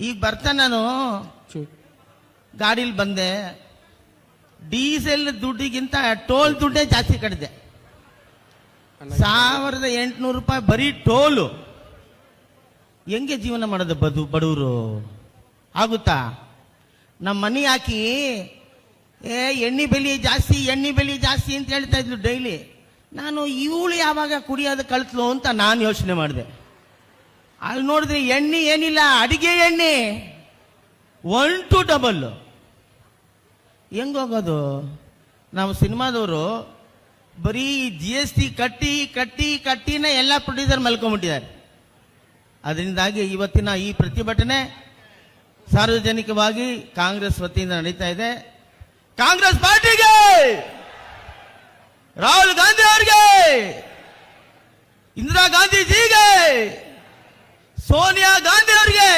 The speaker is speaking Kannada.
ಈಗ ಬರ್ತಾ ನಾನು. ಗಾಡೀಲಿ ಬಂದೆ. ಡೀಸೆಲ್ ದುಡ್ಡಿಗಿಂತ ಟೋಲ್ ದುಡ್ಡೇ ಜಾಸ್ತಿ ಕಟ್ಟಿದೆ ಸಾವಿರದ ಎಂಟುನೂರು ರೂಪಾಯಿ ಬರೀ ಟೋಲು. ಹೆಂಗೆ ಜೀವನ ಮಾಡೋದು ಬದು ಬಡವರು ಆಗುತ್ತಾ? ನಮ್ಮ ಮನೆ ಹಾಕಿ ಏ ಎಣ್ಣೆ ಬೆಲೆ ಜಾಸ್ತಿ ಎಣ್ಣೆ ಬೆಲೆ ಜಾಸ್ತಿ ಅಂತ ಹೇಳ್ತಾ ಇದ್ಲು ಡೈಲಿ. ನಾನು ಇವಳು ಯಾವಾಗ ಕುಡಿಯೋದು ಕಳ್ತಲು ಅಂತ ನಾನು ಯೋಚನೆ ಮಾಡಿದೆ. ಅಲ್ಲಿ ನೋಡಿದ್ರೆ ಎಣ್ಣೆ ಏನಿಲ್ಲ, ಅಡಿಗೆ ಎಣ್ಣೆ. ಒನ್ ಟು ಡಬಲ್ ಹೆಂಗೋಗೋದು ನಾವು ಸಿನಿಮಾದವರು ಬರೀ ಜಿ ಎಸ್ ಟಿ ಕಟ್ಟಿ ಕಟ್ಟಿ, ಕಟ್ಟಿನ ಎಲ್ಲ ಪ್ರೊಡ್ಯೂಸರ್ ಮಲ್ಕೊಂಡ್ಬಿಟ್ಟಿದ್ದಾರೆ. ಅದರಿಂದಾಗಿ ಇವತ್ತಿನ ಈ ಪ್ರತಿಭಟನೆ ಸಾರ್ವಜನಿಕವಾಗಿ ಕಾಂಗ್ರೆಸ್ ವತಿಯಿಂದ ನಡೀತಾ ಇದೆ. ಕಾಂಗ್ರೆಸ್ ಪಾರ್ಟಿಗೆ ರಾಹುಲ್ ಗಾಂಧಿ ಅವರಿಗೆ, ಇಂದಿರಾ ಗಾಂಧೀಜಿಗೆ ಸೋನಿಯಾ ಗಾಂಧಿ ಅವರಿಗೆ